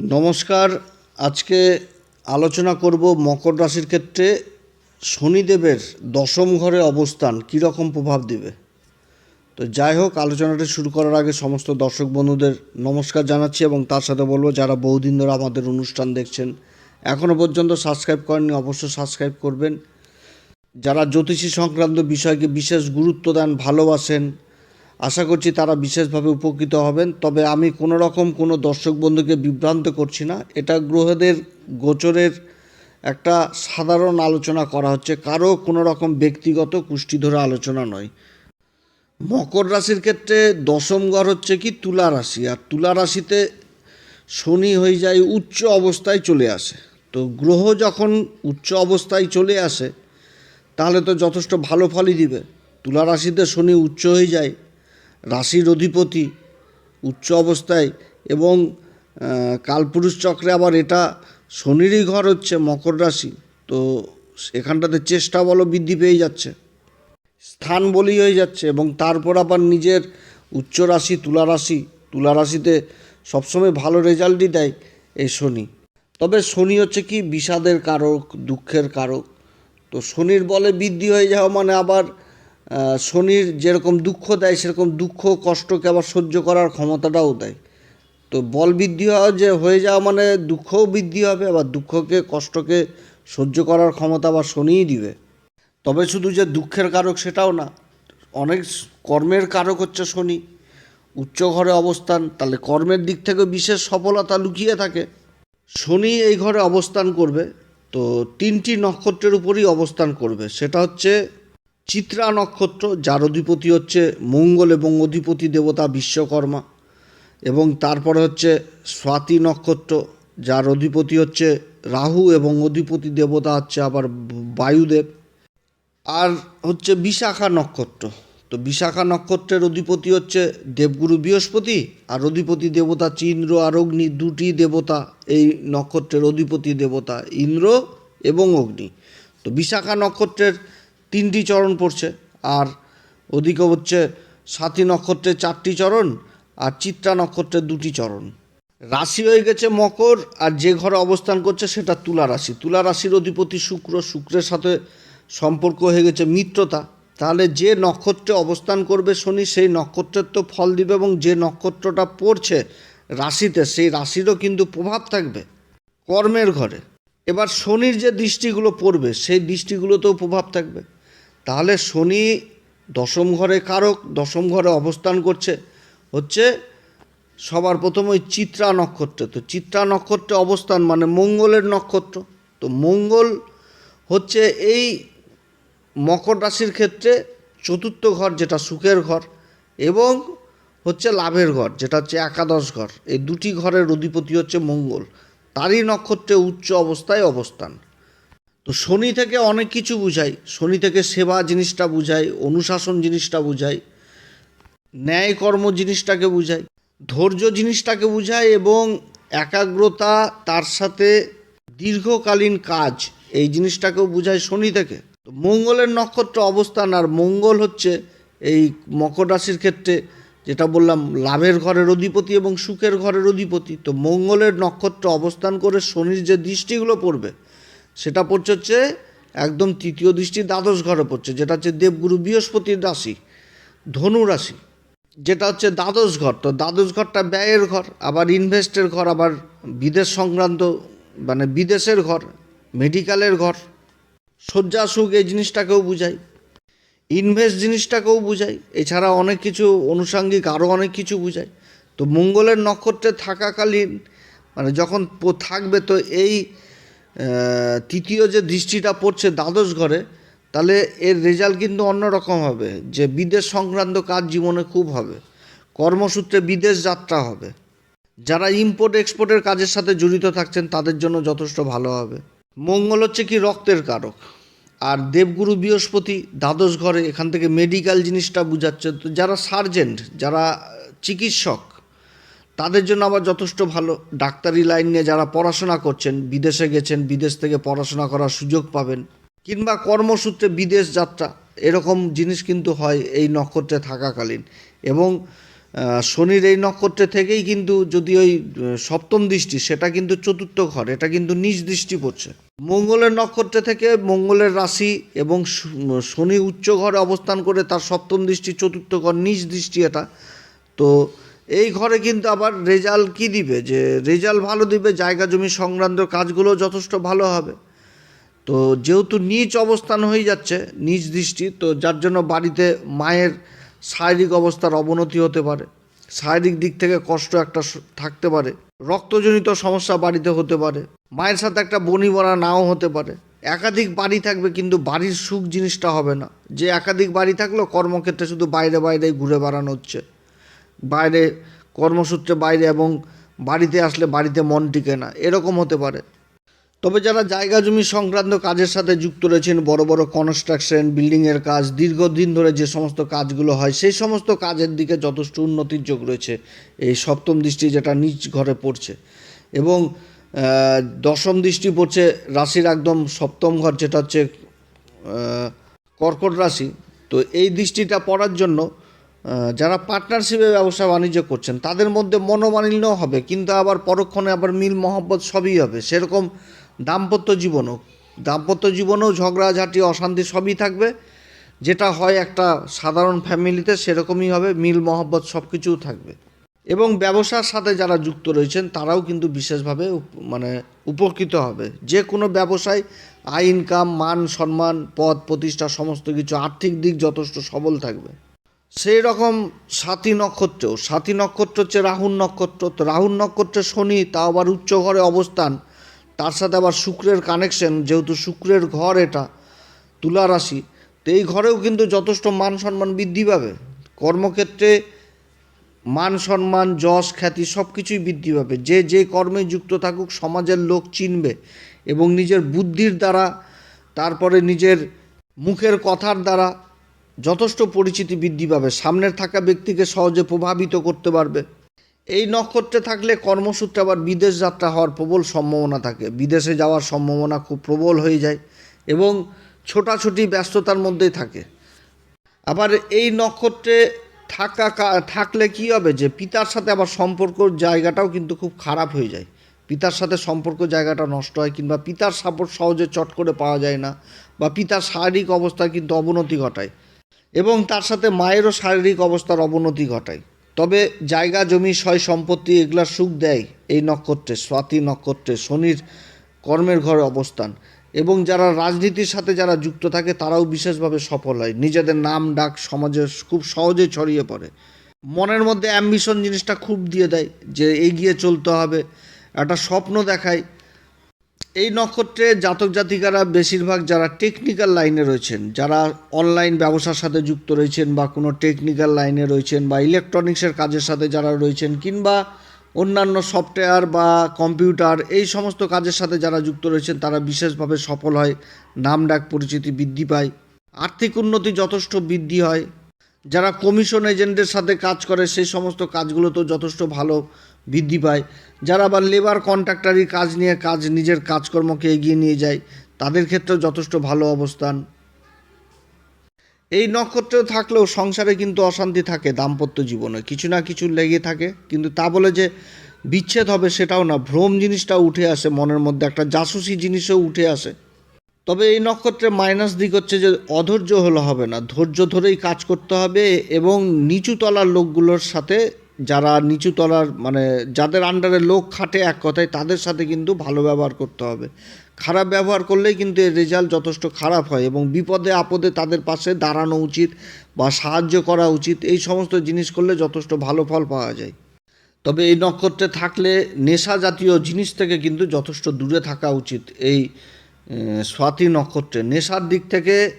নমস্কার। আজকে আলোচনা করব মকর রাশির ক্ষেত্রে শনিদেবের দশম ঘরে অবস্থান কীরকম প্রভাব দেবে? তো যাই হোক, আলোচনাটি শুরু করার আগে সমস্ত দর্শক বন্ধুদের নমস্কার জানাচ্ছি এবং তার সাথে বলব, যারা বহুদিন ধরে আমাদের অনুষ্ঠান দেখছেন এখনও পর্যন্ত সাবস্ক্রাইব করেননি, অবশ্যই সাবস্ক্রাইব করবেন। যারা জ্যোতিষী সংক্রান্ত বিষয়কে বিশেষ গুরুত্ব দেন, ভালোবাসেন আশা করছি তারা বিশেষভাবে উপকৃত হবেন। তবে আমি কোনো রকম কোনো দর্শক বন্ধুকে বিভ্রান্ত করছি না। এটা গ্রহদের গোচরের একটা সাধারণ আলোচনা করা হচ্ছে। কারও কোনো রকম ব্যক্তিগত কুষ্টি ধরে আলোচনা নয়। মকর রাশির ক্ষেত্রে দশম ঘর হচ্ছে কি? তুলা রাশি। আর তুলা রাশিতে শনি হয়ে যায়, উচ্চ অবস্থায় চলে আসে। তো গ্রহ যখন উচ্চ অবস্থায় চলে আসে, তাহলে তো যথেষ্ট ভালো ফলই দিবে। তুলা রাশিতে শনি উচ্চ হয়ে যায় রাশির অধিপতি, উচ্চ অবস্থায় এবং কালপুরুষ চক্রে আবার এটা শনিরই ঘর হচ্ছে মকর রাশি। তো এখানটাতে চেষ্টা বলো বৃদ্ধি পেয়ে যাচ্ছে। স্থান বলি হয়ে যাচ্ছে এবং তারপর আবার নিজের উচ্চ রাশি, তুলা রাশি, তুলা রাশিতে সবসময় ভালো রেজাল্টই দেয় এই শনি। তবে শনি হচ্ছে কি বিষাদের কারক, দুঃখের কারক। তো শনির বলে বৃদ্ধি হয়ে যাওয়া মানে আবার শনির যেরকম দুঃখ দেয়, সেরকম দুঃখ, কষ্টকে আবার সহ্য করার ক্ষমতাটাও দেয়। তো বল বৃদ্ধি হওয়া যে হয়ে যাওয়া মানে দুঃখও বৃদ্ধি হবে, আবার দুঃখকে, কষ্টকে সহ্য করার ক্ষমতা আবার শনিই দিবে। তবে শুধু যে দুঃখের কারক সেটাও না, অনেক কর্মের কারক হচ্ছে শনি। উচ্চ ঘরে অবস্থান, তাহলে কর্মের দিক থেকে বিশেষ সফলতা লুকিয়ে থাকে। শনি এই ঘরে অবস্থান করবে, তো তিনটি নক্ষত্রের উপরই অবস্থান করবে। সেটা হচ্ছে চিত্রা নক্ষত্র, যার অধিপতি হচ্ছে মঙ্গল এবং অধিপতি দেবতা বিশ্বকর্মা, এবং তারপরে হচ্ছে স্বাতি নক্ষত্র, যার অধিপতি হচ্ছে রাহু এবং অধিপতি দেবতা হচ্ছে আবার বায়ুদেব। আর হচ্ছে বিশাখা নক্ষত্র, তো বিশাখা নক্ষত্রের অধিপতি হচ্ছে দেবগুরু বৃহস্পতি, আর অধিপতি দেবতা হচ্ছে ইন্দ্র আর অগ্নি দুটি দেবতা, এই নক্ষত্রের অধিপতি দেবতা ইন্দ্র এবং অগ্নি। তো বিশাখা নক্ষত্রের তিনটি চরণ পড়ছে। আর ওদিকে হচ্ছে সাথী নক্ষত্রের চারটি চরণ আর চিত্রা নক্ষত্রের দুটি চরণ। রাশি হয়ে গেছে মকর আর যে ঘরে অবস্থান করছে সেটা তুলা রাশি। তুলা রাশির অধিপতি শুক্র, শুক্রের সাথে সম্পর্ক হয়ে গেছে মিত্রতা। তাহলে যে নক্ষত্রে অবস্থান করবে শনি, সেই নক্ষত্রের তো ফল দিবে এবং যে নক্ষত্রটা পড়ছে রাশিতে, সেই রাশিরও কিন্তু প্রভাব থাকবে কর্মের ঘরে। এবার শনির যে দৃষ্টিগুলো পড়বে, সেই দৃষ্টিগুলোতেও প্রভাব থাকবে। তাহলে শনি দশম ঘরে কারক, দশম ঘরে অবস্থান করছে, হচ্ছে সবার প্রথম ওই চিত্রা নক্ষত্রে। তো চিত্রা নক্ষত্রে অবস্থান মানে মঙ্গলের নক্ষত্র। তো মঙ্গল হচ্ছে এই মকর রাশির ক্ষেত্রে চতুর্থ ঘর, যেটা সুখের ঘর, এবং হচ্ছে লাভের ঘর, যেটা হচ্ছে একাদশ ঘর। এই দুটি ঘরের অধিপতি হচ্ছে মঙ্গল। তারই নক্ষত্রে উচ্চ অবস্থায় অবস্থান। তো শনি থেকে অনেক কিছু বুঝায় শনি থেকে সেবা জিনিসটা বুঝায় অনুশাসন জিনিসটা বুঝায় ন্যায় কর্ম জিনিসটাকে বুঝায় ধৈর্য জিনিসটাকে বুঝায় এবং একাগ্রতা, তার সাথে দীর্ঘকালীন কাজ, এই জিনিসটাকেও বুঝায় শনি থেকে। তো মঙ্গলের নক্ষত্র অবস্থান আর মঙ্গল হচ্ছে এই মকর রাশির ক্ষেত্রে, যেটা বললাম, লাভের ঘরের অধিপতি এবং সুখের ঘরের অধিপতি। তো মঙ্গলের নক্ষত্র অবস্থান করে শনির যে দৃষ্টিগুলো পড়বে সেটা পড়ছে হচ্ছে একদম তৃতীয় দৃষ্টি দ্বাদশ ঘরে পড়ছে, যেটা হচ্ছে দেবগুরু বৃহস্পতির রাশি, ধনু রাশি, যেটা হচ্ছে দ্বাদশ ঘর। তো দ্বাদশ ঘরটা ব্যয়ের ঘর, আবার ইনভেস্টের ঘর, আবার বিদেশ সংক্রান্ত মানে বিদেশের ঘর, মেডিকেলের ঘর, শয্যা, সুখ, এই জিনিসটাকেও বুঝায় ইনভেস্ট জিনিসটাকেও বুঝায় এছাড়া অনেক কিছু অনুষাঙ্গিক আরও অনেক কিছু বুঝায় তো মঙ্গলের নক্ষত্রে থাকাকালীন মানে যখন থাকবে, তো এই তৃতীয় যে দৃষ্টিটা পড়ছে দ্বাদশ ঘরে, তাহলে এর রেজাল্ট কিন্তু অন্যরকম হবে, যে বিদেশ সংক্রান্ত কাজ জীবনে খুব হবে, কর্মসূত্রে বিদেশ যাত্রা হবে। যারা ইম্পোর্ট এক্সপোর্টের কাজের সাথে জড়িত থাকছেন, তাদের জন্য যথেষ্ট ভালো হবে। মঙ্গল হচ্ছে কি রক্তের কারক, আর দেবগুরু বৃহস্পতি দ্বাদশ ঘরে এখান থেকে মেডিকেল জিনিসটা বুঝাচ্ছে। তো যারা সার্জেন্ট যারা চিকিৎসক তাদের জন্য আবার যথেষ্ট ভালো। ডাক্তারি লাইন নিয়ে যারা পড়াশোনা করছেন, বিদেশে গেছেন, বিদেশ থেকে পড়াশোনা করার সুযোগ পাবেন, কিংবা কর্মসূত্রে বিদেশ যাত্রা, এরকম জিনিস কিন্তু হয় এই নক্ষত্রে থাকাকালীন। এবং শনির এই নক্ষত্রে থেকেই কিন্তু যদি ওই সপ্তম দৃষ্টি, সেটা কিন্তু চতুর্থ ঘর, এটা কিন্তু নিজ দৃষ্টি পড়ছে। মঙ্গলের নক্ষত্রে থেকে মঙ্গলের রাশি এবং শনি উচ্চ ঘরে অবস্থান করে তার সপ্তম দৃষ্টি, চতুর্থ ঘর নিজ দৃষ্টি এটা। তো এই ঘরে কিন্তু আবার রেজাল্ট কি দিবে? যে রেজাল্ট ভালো দিবে, জায়গা জমি সংক্রান্ত কাজগুলো যথেষ্ট ভালো হবে। তো যেহেতু নিচ অবস্থান হয়ে যাচ্ছে, নিচ দৃষ্টি, তো যার জন্য বাড়িতে মায়ের শারীরিক অবস্থার অবনতি হতে পারে। শারীরিক দিক থেকে কষ্ট একটা থাকতে পারে। রক্তজনিত সমস্যা বাড়িতে হতে পারে। মায়ের সাথে একটা বনি বনা নাও হতে পারে। একাধিক বাড়ি থাকবে কিন্তু বাড়ির সুখ জিনিসটা হবে না। যে একাধিক বাড়ি থাকলেও কর্মক্ষেত্রে শুধু বাইরে বাইরে ঘুরে বেড়ানো হচ্ছে। বাইরে কর্মসূত্রে বাইরে এবং বাড়িতে আসলে বাড়িতে মন টিকে না। এরকম হতে পারে। তবে যারা জায়গা জমি সংক্রান্ত কাজের সাথে যুক্ত রয়েছেন, বড় বড় কনস্ট্রাকশন বিল্ডিংয়ের কাজ, দীর্ঘদিন ধরে যে সমস্ত কাজগুলো হয়, সেই সমস্ত কাজের দিকে যথেষ্ট উন্নতির যোগ রয়েছে এই সপ্তম দৃষ্টি যেটা নিচ ঘরে পড়ছে। এবং দশম দৃষ্টি পড়ছে রাশির একদম সপ্তম ঘর, যেটা হচ্ছে কর্কট রাশি। তো এই দৃষ্টিটা পড়ার জন্য যারা পার্টনারশিপে ব্যবসা বাণিজ্য করছেন, তাদের মধ্যে মনোমালিন্য হবে, কিন্তু আবার পরক্ষণে আবার মিল মহব্বত সবই হবে। সেরকম দাম্পত্য জীবনও, দাম্পত্য জীবনেও, ঝগড়াঝাটি, অশান্তি সবই থাকবে। যেটা হয় একটা সাধারণ ফ্যামিলিতে সেরকমই হবে, মিল মহব্বত সব কিছুও থাকবে। এবং ব্যবসার সাথে যারা যুক্ত রয়েছেন, তারাও কিন্তু বিশেষভাবে মানে উপকৃত হবে। যে কোনো ব্যবসায় আয় ইনকাম মান, সম্মান, পদ, প্রতিষ্ঠা, সমস্ত কিছু, আর্থিক দিক যথেষ্ট সবল থাকবে। সেই রকম সাথী নক্ষত্র সাথী নক্ষত্র হচ্ছে রাহুর নক্ষত্র। তো রাহুর নক্ষত্রে শনি তা আবার উচ্চ ঘরে অবস্থান। তার সাথে আবার শুক্রের কানেকশন যেহেতু শুক্রের ঘর এটা, তুলা রাশি। তো এই ঘরেও কিন্তু যথেষ্ট মান সম্মান বৃদ্ধি পাবে। কর্মক্ষেত্রে মান সম্মান, যশ, খ্যাতি সব কিছুই বৃদ্ধি পাবে। যে যে কর্মে যুক্ত থাকুক, সমাজের লোক চিনবে এবং নিজের বুদ্ধির দ্বারা, তারপরে নিজের মুখের কথার দ্বারা যথেষ্ট পরিচিতি বৃদ্ধি পাবে। সামনের থাকা ব্যক্তিকে সহজে প্রভাবিত করতে পারবে। এই নক্ষত্রে থাকলে কর্মসূত্রে আবার বিদেশ যাত্রা হওয়ার প্রবল সম্ভাবনা থাকে। বিদেশে যাওয়ার সম্ভাবনা খুব প্রবল হয়ে যায় এবং ছোটাছুটি ব্যস্ততার মধ্যেই থাকে। আবার এই নক্ষত্রে থাকা থাকলে কি হবে যে পিতার সাথে আবার সম্পর্কর জায়গাটাও কিন্তু খুব খারাপ হয়ে যায়। পিতার সাথে সম্পর্ক জায়গাটা নষ্ট হয় কিংবা পিতার সাপোর্ট সহজে চট করে পাওয়া যায় না বা পিতার শারীরিক অবস্থা কিন্তু অবনতি ঘটায়। এবং তার সাথে মায়েরও শারীরিক অবস্থার অবনতি ঘটায়। তবে জায়গা, জমি, সয় সম্পত্তি এগুলার সুখ দেয় এই নক্ষত্রে, স্বাতি নক্ষত্রে, শনির কর্মের ঘরে অবস্থান। এবং যারা রাজনীতির সাথে যারা যুক্ত থাকে, তারাও বিশেষভাবে সফল হয়। নিজেদের নাম, ডাক সমাজে খুব সহজে ছড়িয়ে পড়ে। মনের মধ্যে অ্যাম্বিশন জিনিসটা খুব দিয়ে দেয় যে এগিয়ে চলতে হবে। একটা স্বপ্ন দেখায় এই নক্ষত্রে জাতক জাতিকারা বেশিরভাগ যারা টেকনিক্যাল লাইনে রয়েছেন, যারা অনলাইন ব্যবসার সাথে যুক্ত রয়েছেন বা কোনো টেকনিক্যাল লাইনে রয়েছেন বা ইলেকট্রনিক্সের কাজের সাথে যারা রয়েছেন কিংবা অন্যান্য সফটওয়্যার বা কম্পিউটার এই সমস্ত কাজের সাথে যারা যুক্ত রয়েছেন, তারা বিশেষভাবে সফল হয়, নাম ডাক পরিচিতি বৃদ্ধি পায়, আর্থিক উন্নতি যথেষ্ট বৃদ্ধি হয়, যারা কমিশন এজেন্টের সাথে কাজ করে, সেই সমস্ত কাজগুলোতেও যথেষ্ট ভালো বৃদ্ধি পায়। যারা আবার লেবার কন্ট্রাক্টারি কাজ নিয়ে কাজ, নিজের কাজকর্মকে এগিয়ে নিয়ে যায়, তাদের ক্ষেত্রেও যথেষ্ট ভালো অবস্থান। এই নক্ষত্রেও থাকলেও সংসারে কিন্তু অশান্তি থাকে দাম্পত্য জীবনে। কিছু না কিছু লেগে থাকে, কিন্তু তা বলে যে বিচ্ছেদ হবে সেটাও না। ভ্রম জিনিসটা উঠে আসে মনের মধ্যে, একটা জাসুসি জিনিসও উঠে আসে। তবে এই নক্ষত্রে মাইনাস দিক হচ্ছে যে অধৈর্য হলে হবে না। ধৈর্য ধরেই কাজ করতে হবে এবং নিচু তলার লোকগুলোর সাথে যারা নিচু তলার মানে যাদের আন্ডারে লোক খাটে এক কথায়, তাদের সাথে কিন্তু ভালো ব্যবহার করতে হবে। খারাপ ব্যবহার করলেই কিন্তু এর রেজাল্ট যথেষ্ট খারাপ হয় এবং বিপদে, আপদে তাদের পাশে দাঁড়ানো উচিত বা সাহায্য করা উচিত। এই সমস্ত জিনিস করলে যথেষ্ট ভালো ফল পাওয়া যায়। তবে এই নক্ষত্রে থাকলে নেশা জাতীয় জিনিস থেকে কিন্তু যথেষ্ট দূরে থাকা উচিত এই স্বাতি নক্ষত্রে। নেশার দিক থেকে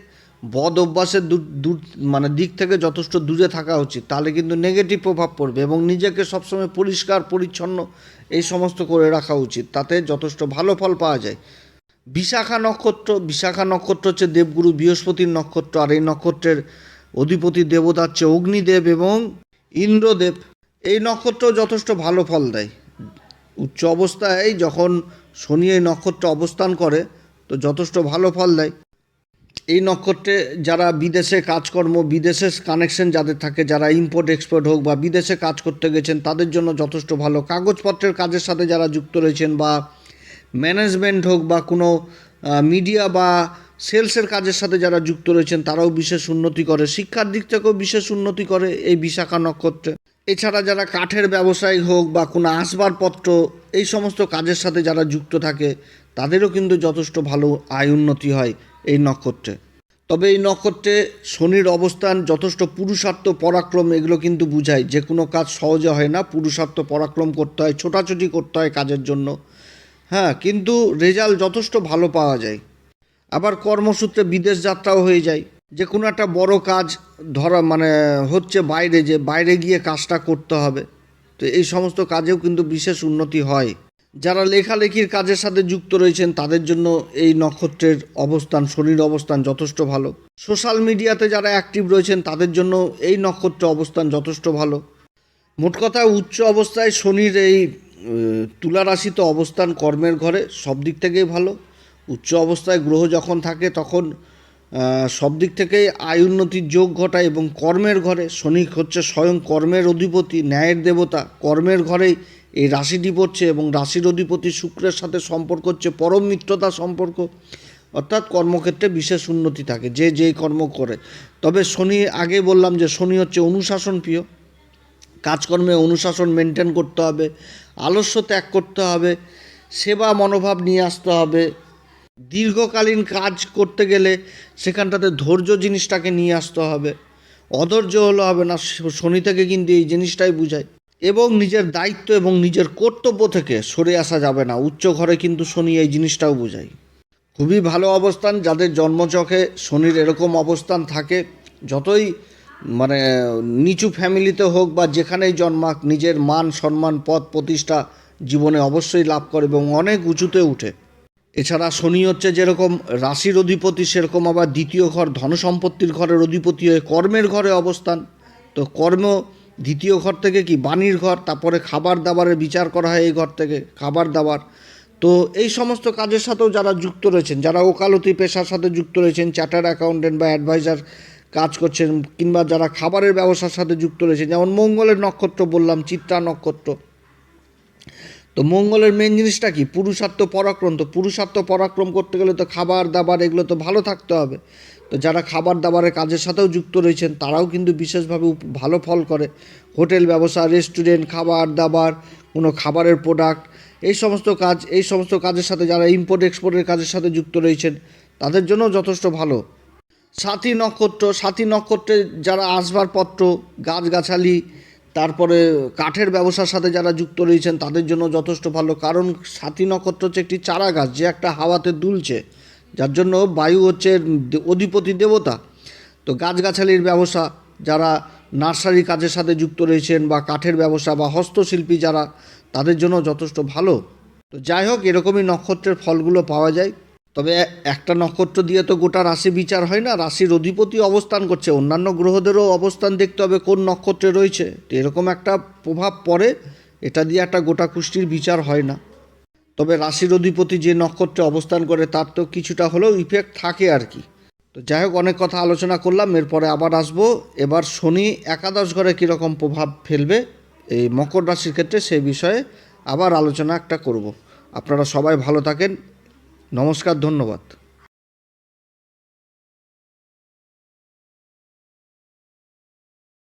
বদ অভ্যাসের দূর মানে দিক থেকে যথেষ্ট দূরে থাকা উচিত, তাহলে কিন্তু নেগেটিভ প্রভাব পড়বে এবং নিজেকে সবসময় পরিষ্কার, পরিচ্ছন্ন এই সমস্ত করে রাখা উচিত, তাতে যথেষ্ট ভালো ফল পাওয়া যায়। বিশাখা নক্ষত্র বিশাখা নক্ষত্র হচ্ছে দেবগুরু, বৃহস্পতির নক্ষত্র, আর এই নক্ষত্রের অধিপতি দেবতা হচ্ছে অগ্নিদেব এবং ইন্দ্রদেব, এই নক্ষত্র যথেষ্ট ভালো ফল দেয়। উচ্চ অবস্থায় যখন শনি এই নক্ষত্র অবস্থান করে, তো যথেষ্ট ভালো ফল দেয়। এই নক্ষত্রে যারা বিদেশে কাজকর্ম, বিদেশে কানেকশন যাদের থাকে, যারা ইম্পোর্ট এক্সপোর্ট হোক বা বিদেশে কাজ করতে গেছেন, তাদের জন্য যথেষ্ট ভালো। কাগজপত্রের কাজের সাথে যারা যুক্ত রয়েছেন বা ম্যানেজমেন্ট হোক বা কোনো মিডিয়া বা সেলসের কাজের সাথে যারা যুক্ত রয়েছেন, তারাও বিশেষ উন্নতি করে। শিক্ষার দিক থেকেও বিশেষ উন্নতি করে এই বিশাখা নক্ষত্রে। এছাড়া যারা কাঠের ব্যবসায়ী হোক বা কোনো আসবাবপত্র, এই সমস্ত কাজের সাথে যারা যুক্ত থাকে, তাদেরও কিন্তু যথেষ্ট ভালো আয় উন্নতি হয়। এই নক্ষত্রে। তবে এই নক্ষত্রে শনির অবস্থান যথেষ্ট পুরুষার্থ পরাক্রম, এগুলো কিন্তু বুঝায়। যে কোনো কাজ সহজে হয় না, পুরুষার্থ পরাক্রম করতে হয়, ছোটাছুটি করতে হয় কাজের জন্য। হ্যাঁ কিন্তু রেজাল্ট যথেষ্ট ভালো পাওয়া যায়। আবার কর্মসূত্রে বিদেশ যাত্রাও হয়ে যায়। যে কোনো একটা বড় কাজ ধরা মানে হচ্ছে বাইরে, যে বাইরে গিয়ে কাজটা করতে হবে। তো এই সমস্ত কাজেও কিন্তু বিশেষ উন্নতি হয়। যারা লেখালেখির কাজের সাথে যুক্ত রয়েছেন তাদের জন্য এই নক্ষত্রের অবস্থান শনির অবস্থান যথেষ্ট ভালো। সোশ্যাল মিডিয়াতে যারা অ্যাক্টিভ রয়েছেন তাদের জন্য এই নক্ষত্রের অবস্থান যথেষ্ট ভালো। মোট কথা উচ্চ অবস্থায় শনির এই উম, তুলা রাশিতে অবস্থান কর্মের ঘরে সব দিক থেকেই ভালো। উচ্চ অবস্থায় গ্রহ যখন থাকে তখন সব দিক থেকেই আয় উন্নতির যোগ ঘটায় এবং কর্মের ঘরে শনি হচ্ছে স্বয়ং কর্মের অধিপতি ন্যায়ের দেবতা। কর্মের ঘরেই এই রাশিটি পড়ছে এবং রাশির অধিপতি শুক্রের সাথে সম্পর্ক হচ্ছে পরম মিত্রতা সম্পর্ক। অর্থাৎ কর্মক্ষেত্রে বিশেষ উন্নতি থাকে, যে যেই কর্ম করে। তবে শনি, আগে বললাম যে শনি হচ্ছে অনুশাসন প্রিয় কাজকর্মে অনুশাসন মেনটেন করতে হবে, আলস্য ত্যাগ করতে হবে, সেবা মনোভাব নিয়ে আসতে হবে। দীর্ঘকালীন কাজ করতে গেলে সেখানটাতে ধৈর্য জিনিসটাকে নিয়ে আসতে হবে। অধৈর্য হলে হবে না, শনি থেকে কিন্তু এই জিনিসটাই বুঝায়। এবং নিজের দায়িত্ব এবং নিজের কর্তব্য থেকে সরে আসা যাবে না। উচ্চ ঘরে কিন্তু শনি এই জিনিসটাও বোঝায়। খুবই ভালো অবস্থান, যাদের জন্মচকে শনির এরকম অবস্থান থাকে, যতই মানে নিচু ফ্যামিলিতে হোক বা যেখানেই জন্মাক, নিজের মান, সম্মান পদ প্রতিষ্ঠা জীবনে অবশ্যই লাভ করে এবং অনেক উঁচুতে উঠে। এছাড়া শনি হচ্ছে যেরকম রাশির অধিপতি, সেরকম আবার দ্বিতীয় ঘর, ধনসম্পত্তির ঘরের অধিপতি হয়ে কর্মের ঘরে অবস্থান। তো কর্ম দ্বিতীয় ঘর থেকে কি বাণীর ঘর, তারপরে খাবার দাবারের বিচার করা হয় এই ঘর থেকে, খাবার দাবার। তো এই সমস্ত কাজের সাথেও যারা যুক্ত রয়েছেন, যারা ওকালতি পেশার সাথে যুক্ত রয়েছেন চার্টার অ্যাকাউন্টেন্ট বা অ্যাডভাইজার কাজ করছেন, কিংবা যারা খাবারের ব্যবসার সাথে যুক্ত রয়েছেন, যেমন মঙ্গলের নক্ষত্র বললাম, চিত্রা নক্ষত্র। তো মঙ্গলের মেন জিনিসটা কি? পুরুষার্থ পরাক্রম তো পুরুষার্থ পরাক্রম করতে গেলে তো খাবার, দাবার, এগুলো তো ভালো থাকতে হবে। তো যারা খাবার দাবারের কাজের সাথেও যুক্ত রয়েছেন, তারাও কিন্তু বিশেষভাবে ভালো ফল করে। হোটেল ব্যবসা, রেস্টুরেন্ট খাবার দাবার কোনো খাবারের প্রোডাক্ট এই সমস্ত কাজ, এই সমস্ত কাজের সাথে যারা ইম্পোর্ট এক্সপোর্টের কাজের সাথে যুক্ত রয়েছেন, তাদের জন্য যথেষ্ট ভালো। সাথী নক্ষত্র, সাথী নক্ষত্রে যারা আসবাবপত্র, গাছগাছালি, তারপরে কাঠের ব্যবসার সাথে যারা যুক্ত রয়েছেন, তাদের জন্য যথেষ্ট ভালো। কারণ সাথী নক্ষত্র হচ্ছে একটি চারা গাছ, যে একটা হাওয়াতে দুলছে। যার জন্য বায়ু হচ্ছে অধিপতি দেবতা। তো গাছগাছালির ব্যবসা, যারা নার্সারি কাজের সাথে যুক্ত রয়েছেন বা কাঠের ব্যবসা বা হস্তশিল্পী যারা, তাদের জন্য যথেষ্ট ভালো। তো যাই হোক, এরকমই নক্ষত্রের ফলগুলো পাওয়া যায়। তবে একটা নক্ষত্র দিয়ে তো গোটা রাশি বিচার হয় না, রাশির অধিপতি অবস্থান করছে, অন্যান্য গ্রহদেরও অবস্থান দেখতে হবে কোন নক্ষত্রে রয়েছে। তো এরকম একটা প্রভাব পড়ে, এটা দিয়ে একটা গোটা কুষ্টির বিচার হয় না। তবে রাশির অধিপতি যে নক্ষত্রে অবস্থান করে তার তো কিছুটা হলেও ইফেক্ট থাকে আর কি। তো যাই হোক, অনেক কথা আলোচনা করলাম, এরপরে আবার আসব। এবার শনি একাদশ ঘরে কীরকম প্রভাব ফেলবে এই মকর রাশির ক্ষেত্রে সে বিষয়ে আবার আলোচনা একটা করব। আপনারা সবাই ভালো থাকেন। নমস্কার, ধন্যবাদ।